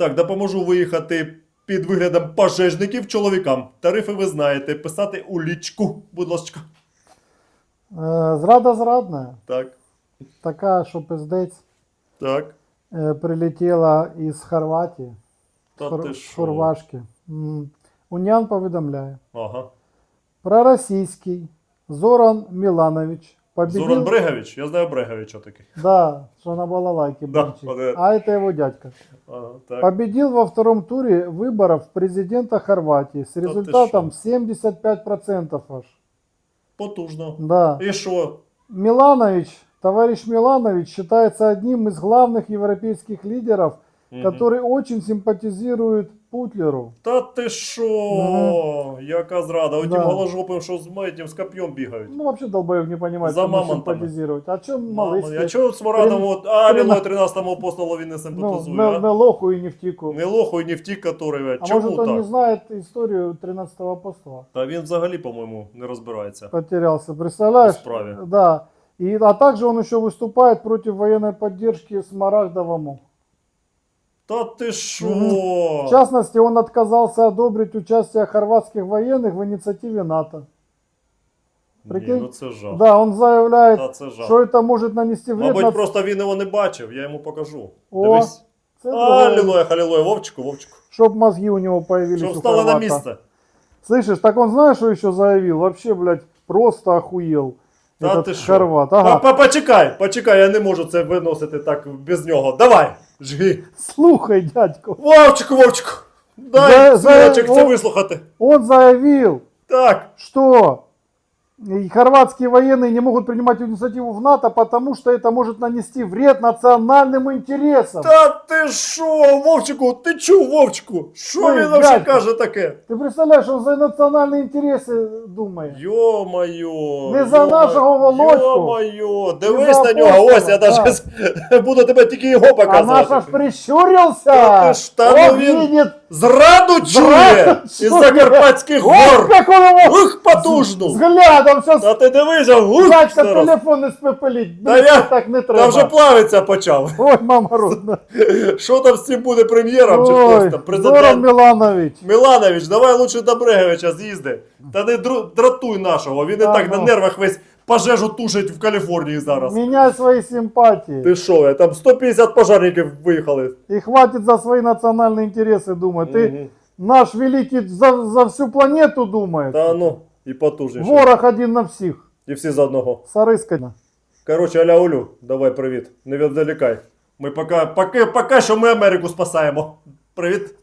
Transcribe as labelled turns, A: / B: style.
A: Так, допоможу виїхати під виглядом пожежників чоловікам. Тарифи ви знаєте. Писати у лічку, будь ласка.
B: Е, Зрада зрадна.
A: Так,
B: Така, що пиздець
A: так.
B: е, прилетіла із Хорватії,
A: Та
B: Хор-
A: ти
B: з
A: що?
B: Хорвашки. М. Уніан повідомляє.
A: Ага.
B: Проросійський Зоран Міланович победил...
A: Зоран Брегович, я знаю Бреговича такий.
B: Да, что на балалайке
A: Да,
B: бончит.
A: вот это.
B: А это его дядька.
A: Ага, так.
B: Победил во втором туре выборов президента Хорватии с
A: ты
B: результатом 75% аж.
A: Потужно.
B: Да.
A: І що?
B: Миланович, товарищ Миланович считается одним из главных европейских лидеров,
A: Мгм.
B: который очень симпатизирует Путлеру.
A: Та ти що? Яка зрада? Отім
B: Да.
A: голожопим, що з маятнім з коп'єм бігають.
B: Ну, вообще долбоев не понимает,
A: За
B: кому
A: мамонтами.
B: симпатизировать. А чем
A: Мама,
B: малыш?
A: я чого з Мурадом,
B: Трин-
A: от, а,
B: трина-
A: Лілою 13 апостолу він не
B: Ну,
A: симпатизує,
B: на,
A: а?
B: на лоху и не в тику.
A: Не лоху і не втік, который,
B: А
A: чому
B: может он
A: так?
B: не знает историю 13-го апостола?
A: Та він взагалі, по-моєму, не розбирається.
B: Потерялся, представляешь?
A: В справе.
B: Да. И, а также он еще выступает против военной поддержки Смарагдовому.
A: Та ти що?
B: В частности, он отказался одобрить участие хорватских военных в инициативе НАТО.
A: Ні,
B: прикинь?
A: ну це жах.
B: Да, он заявляет,
A: Та це жах.
B: что это может нанести вред
A: Мабуть,
B: над-
A: просто він його не бачив, я йому покажу.
B: О,
A: Дивись.
B: Це другое.
A: Алілуя, халілуя, Вовчику, Вовчику.
B: Чтоб мозги у него появились
A: Щоб
B: у
A: встали на
B: хорвата.
A: місце.
B: Слышишь, так он знаешь, что еще заявил? Вообще, блядь, просто охуел.
A: Та
B: Этот
A: ти що?
B: хорват.
A: Па-
B: Ага.
A: па- Почекай, почекай, я не можу це виносити так без нього. Давай, Жги.
B: Слухай, дядько.
A: Вовчику, Вовчику. Дай
B: за-
A: сирочок це
B: о.
A: вислухати.
B: Он заявил,
A: Так.
B: что и хорватские военные не могут принимать инициативу в НАТО, потому что это может нанести вред национальным интересам.
A: Та ти що, Вовчику, ти чув, Вовчику? Що
B: Ой,
A: він вообще
B: дядько.
A: каже таке?
B: Ты представляешь, он за национальные интересы думает.
A: Йо-моє.
B: Не за нашого Володьку.
A: Йо-моє,
B: Не
A: дивись
B: за
A: на нього,
B: апостола,
A: ось я
B: да.
A: навіть буду тебе тільки його
B: А наш аж
A: показувати.
B: прищурился.
A: Та ти ж, та ну
B: Он
A: він-
B: видит.
A: Зраду чує із. Закарпатських гор. Ух, потужно.
B: взглядом сейчас
A: Та ти дивися, ух,
B: дядька
A: зараз.
B: телефон испепелить.
A: Та я-
B: так не треба.
A: Та вже плавиться почав.
B: Ой, мама родна.
A: Що там з цим буде прем'єром чи хтось там?
B: Зоран
A: Президент
B: Миланович.
A: Міланович, давай лучше Добреговича з'їзди. Та не дру- дратуй нашого. Він і
B: Та
A: так на
B: ну.
A: нервах весь пожежу тушить в Каліфорнії зараз.
B: Меняй свои симпатии.
A: Ти що, я там 150 пожарників виїхали.
B: И хватит за свои национальные интересы думать. Ты
A: Мгм.
B: наш великий за, за всю планету думаешь.
A: Та ну, і потужніше.
B: Ворог один на всех.
A: І всі за одного.
B: Сарыска.
A: Коротше, аля Олю, давай привіт. Не відволікай. Ми поки, поки, поки що ми Америку спасаємо. Привіт.